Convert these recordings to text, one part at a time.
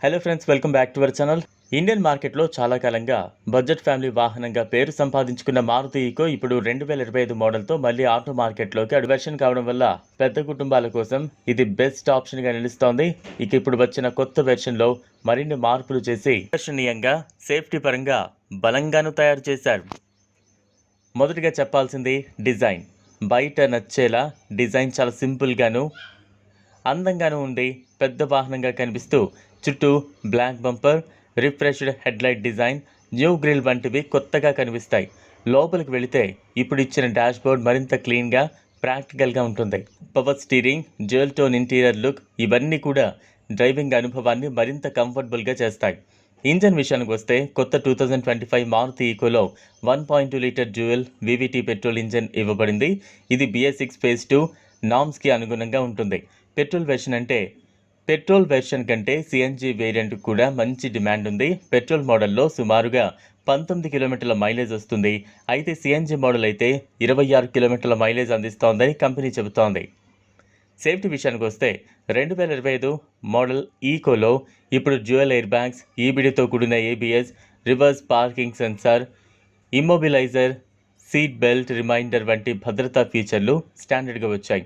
Hello friends welcome back to our channel Indian మార్కెట్లో చాలా కాలంగా బడ్జెట్ ఫ్యామిలీ వాహనంగా పేరు సంపాదించుకున్న మారుతి ఈకో ఇప్పుడు రెండు వేల ఇరవై ఐదు మోడల్తో మళ్ళీ ఆటో మార్కెట్లోకి అడ్వర్షన్ కావడం వల్ల పెద్ద కుటుంబాల కోసం ఇది బెస్ట్ ఆప్షన్గా నిలుస్తోంది. ఇక ఇప్పుడు వచ్చిన కొత్త వెర్షన్లో మరిన్ని మార్పులు చేసి ఆకర్షణీయంగా సేఫ్టీ పరంగా బలంగాను తయారు చేశారు. మొదటిగా చెప్పాల్సింది డిజైన్. బయట నచ్చేలా డిజైన్ చాలా సింపుల్గాను అందంగాను ఉండి పెద్ద వాహనంగా కనిపిస్తూ చుట్టూ black bumper refreshed headlight design new grille వంటివి కొత్తగా కనిపిస్తాయి. లోపలికి వెళితే ఇప్పుడు ఇచ్చిన డాష్బోర్డ్ మరింత క్లీన్గా ప్రాక్టికల్గా ఉంటుంది. Power steering dual tone interior look ఇవన్నీ కూడా డ్రైవింగ్ అనుభవాన్ని మరింత కంఫర్టబుల్గా చేస్తాయి. ఇంజన్ విషయానికి వస్తే కొత్త two thousand twenty five Maruti ఈకోలో one point two litre dual VVT petrol engine ఇవ్వబడింది. ఇది బిఎస్ సిక్స్ ఫేజ్ టూ నామ్స్కి అనుగుణంగా ఉంటుంది. పెట్రోల్ వెర్షన్ అంటే పెట్రోల్ వెర్షన్ కంటే సిఎన్జి వేరియంట్ కూడా మంచి డిమాండ్ ఉంది. పెట్రోల్ మోడల్లో సుమారుగా పంతొమ్మిది కిలోమీటర్ల మైలేజ్ వస్తుంది. అయితే సిఎన్జి మోడల్ అయితే ఇరవై ఆరు కిలోమీటర్ల మైలేజ్ అందిస్తోందని కంపెనీ చెబుతోంది. సేఫ్టీ విషయానికి వస్తే రెండు వేల ఇరవై ఐదు మోడల్ ఈకోలో ఇప్పుడు డ్యూయల్ ఎయిర్ బ్యాగ్స్ ఈబిడితో కూడిన ABS reverse parking sensor immobiliser seat belt reminder వంటి భద్రతా ఫీచర్లు స్టాండర్డ్గా వచ్చాయి.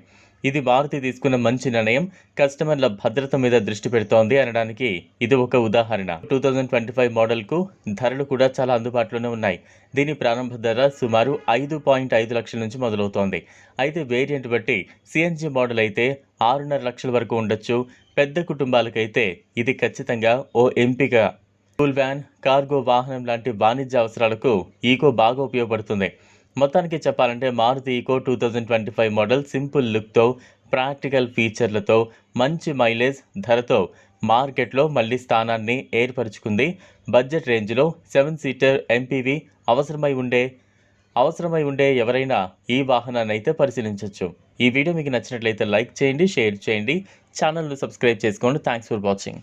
ఇది మారుతి తీసుకున్న మంచి నిర్ణయం. కస్టమర్ల భద్రత మీద దృష్టి పెడుతోంది అనడానికి ఇది ఒక ఉదాహరణ. టూ థౌజండ్ ట్వంటీ ఫైవ్ మోడల్కు ధరలు కూడా చాలా అందుబాటులోనే ఉన్నాయి. దీని ప్రారంభ ధర సుమారు ఐదు పాయింట్ ఐదు లక్షల నుంచి మొదలవుతోంది. అయితే వేరియంట్ బట్టి సిఎన్జి మోడల్ అయితే ఆరున్నర లక్షల వరకు ఉండొచ్చు. పెద్ద కుటుంబాలకైతే ఇది ఖచ్చితంగా ఓ ఎంపిక స్కూల్ వ్యాన్ కార్గో వాహనం లాంటి వాణిజ్య అవసరాలకు ఈకో బాగా ఉపయోగపడుతుంది. మొత్తానికి చెప్పాలంటే Maruti Eeco two thousand twenty five model simple లుక్తో ప్రాక్టికల్ ఫీచర్లతో మంచి మైలేజ్ ధరతో మార్కెట్లో మళ్ళీ స్థానాన్ని ఏర్పరచుకుంది. బడ్జెట్ రేంజ్లో సెవెన్ సీటర్ ఎంపీవీ అవసరమై ఉండే అవసరమై ఉండే ఎవరైనా ఈ వాహనాన్ని అయితే పరిశీలించవచ్చు ఈ వీడియో మీకు నచ్చినట్లయితే లైక్ చేయండి షేర్ చేయండి. ఛానల్ను సబ్స్క్రైబ్ చేసుకోండి. Thanks for watching